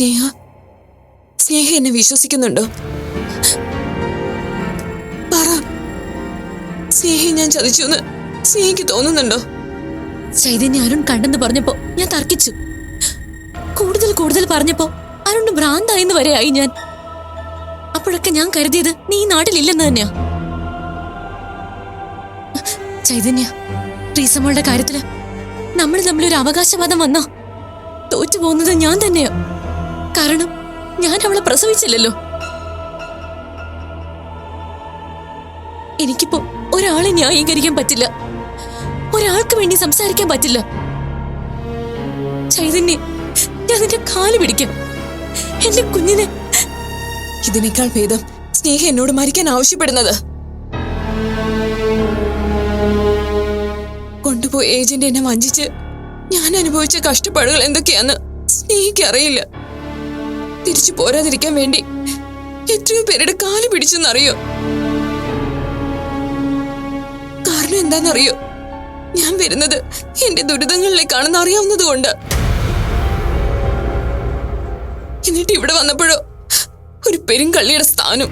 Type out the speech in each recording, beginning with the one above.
എന്നെ വിശ്വസിക്കുന്നുണ്ടോ? പറ. സ്നേഹയെ ഞാൻ ചതിച്ചു എന്ന് സ്നേഹിക്ക് തോന്നുന്നുണ്ടോ? ചൈതന്യ അരുൺ കണ്ടെന്ന് പറഞ്ഞപ്പോ ഞാൻ തർക്കിച്ചു. കൂടുതൽ കൂടുതൽ പറഞ്ഞപ്പോ അരുണ് ഭ്രാന്തായെന്ന് വരെ ആയി ഞാൻ. അപ്പോഴൊക്കെ ഞാൻ കരുതിയത് നീ ഈ നാട്ടിലില്ലെന്ന് തന്നെയാ. ചൈതന്യ പ്രീസമ്മളുടെ കാര്യത്തിൽ. നമ്മൾ തമ്മിൽ ഒരു അവകാശവാദം വന്നാ തോറ്റു പോകുന്നത് ഞാൻ തന്നെയാ. കാരണം ഞാൻ അവളെ പ്രസവിച്ചില്ലല്ലോ. എനിക്കിപ്പോ ഒരാളെ ന്യായീകരിക്കാൻ പറ്റില്ല. ഒരാൾക്ക് വേണ്ടി സംസാരിക്കാൻ പറ്റില്ല. ചൈതന്യെ ഞാൻ നിന്റെ കാൽ പിടിക്കാം. എന്റെ കുഞ്ഞിനെ. ഇതിനേക്കാൾ ഭേദം സ്നേഹ എന്നോട് മരിക്കാൻ ആവശ്യപ്പെടുന്നത്. കൊണ്ടുപോയി ഏജന്റ് എന്നെ വഞ്ചിച്ച് ഞാൻ അനുഭവിച്ച കഷ്ടപ്പാടുകൾ എന്തൊക്കെയാന്ന് സ്നേഹിക്ക് അറിയില്ല തിരിച്ചു പോരാതിരിക്കാൻ വേണ്ടി എത്രയോ പേരുടെ കാൽ പിടിച്ചെന്നറിയോ? കാരണം എന്താണെന്നറിയോ ഞാൻ വരുന്നത് എന്റെ ദുരിതങ്ങളിലേക്കാണെന്ന് അറിയാവുന്നത് കൊണ്ട് എന്നിട്ട് ഇവിടെ വന്നപ്പോഴോ ഒരു പെരുങ്കള്ളിയുടെ സ്ഥാനം.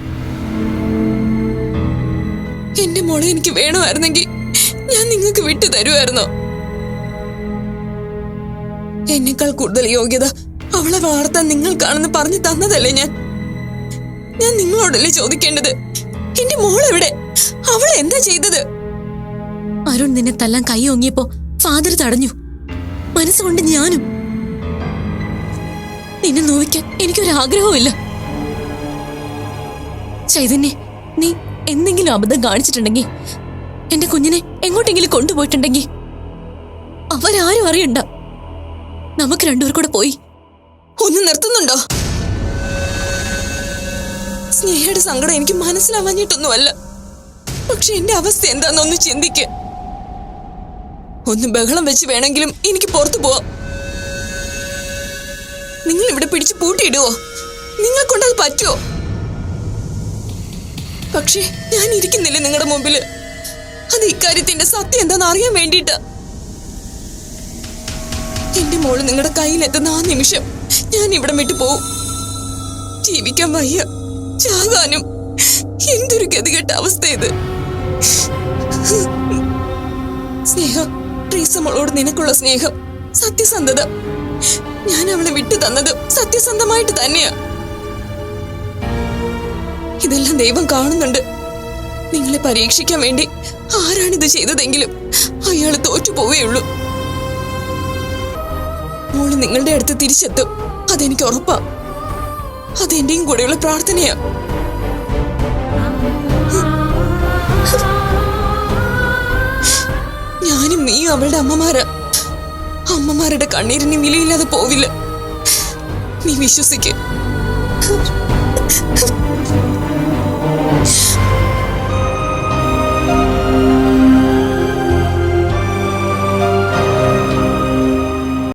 എന്റെ മോളെ എനിക്ക് വേണമായിരുന്നെങ്കിൽ ഞാൻ നിങ്ങൾക്ക് വിട്ടു തരുമായിരുന്നോ? എന്നെക്കാൾ കൂടുതൽ യോഗ്യത അവളെ വളർത്താൻ നിങ്ങൾക്കാണെന്ന് പറഞ്ഞു തന്നതല്ലേ ഞാൻ? ഞാൻ നിങ്ങളോടല്ലേ ചോദിക്കേണ്ടത്? എന്റെ മോൾ എവിടെ അവൾ എന്താ ചെയ്തത്? അരുൺ നിന്നെ തല്ലാൻ കൈ ഓങ്ങിയപ്പോ ഫാദർ തടഞ്ഞു. മനസ്സുകൊണ്ട് ഞാനും. നിന്നെ നോവിക്കാൻ എനിക്കൊരാഗ്രഹവുമില്ല. ചൈതന്യെ നീ എന്തെങ്കിലും അബദ്ധം കാണിച്ചിട്ടുണ്ടെങ്കിൽ എന്റെ കുഞ്ഞിനെ എങ്ങോട്ടെങ്കിലും കൊണ്ടുപോയിട്ടുണ്ടെങ്കിൽ അവരാരും അറിയണ്ട. നമുക്ക് രണ്ടുപേർ കൂടെ പോയി. ഒന്ന് നിർത്തുന്നുണ്ടോ? സ്നേഹയുടെ സങ്കടം എനിക്ക് മനസ്സിലാവാഞ്ഞിട്ടൊന്നുമല്ല. പക്ഷെ എന്റെ അവസ്ഥ എന്താണെന്നൊന്ന് ചിന്തിക്ക്. ഒന്ന് ബഹളം വെച്ച് വേണമെങ്കിലും എനിക്ക് പുറത്തു പോവാം. നിങ്ങൾ ഇവിടെ പിടിച്ച് പൂട്ടിയിടുവോ? നിങ്ങളെ കൊണ്ടത് പറ്റുമോ പക്ഷേ ഞാൻ ഇരിക്കുന്നില്ല നിങ്ങളുടെ മുമ്പിൽ അത് ഇക്കാര്യത്തിന്റെ സത്യം എന്താണെന്ന് അറിയാൻ വേണ്ടിയിട്ടാ. എന്റെ മോൾ നിങ്ങളുടെ കയ്യിലെത്തുന്ന ആ നിമിഷം ഞാൻ ഇവിടം വിട്ടു പോവും. ജീവിക്കാൻ വയ്യ. ചാകാനും. എന്തൊരു ഗതികെട്ട അവസ്ഥ ഇത് സ്നേഹം. ട്രീസ മോളോട് നിനക്കുള്ള സ്നേഹം. സത്യസന്ധത. ഞാൻ അവളെ വിട്ടു തന്നത് സത്യസന്ധമായിട്ട് തന്നെയാ. ഇതെല്ലാം ദൈവം കാണുന്നുണ്ട്. നിങ്ങളെ പരീക്ഷിക്കാൻ വേണ്ടി ആരാണിത് ചെയ്തതെങ്കിലും അയാൾ തോറ്റു പോവുകയുള്ളൂ മോൾ നിങ്ങളുടെ അടുത്ത് തിരിച്ചെത്തും. അതെനിക്ക് ഉറപ്പാ. അതെന്റെയും കൂടെയുള്ള പ്രാർത്ഥനയാ. ഞാനും നീ അവളുടെ അമ്മമാരാ. അമ്മമാരുടെ കണ്ണീരിന് വിലയില്ലാതെ പോവില്ല. നീ വിശ്വസിക്ക്.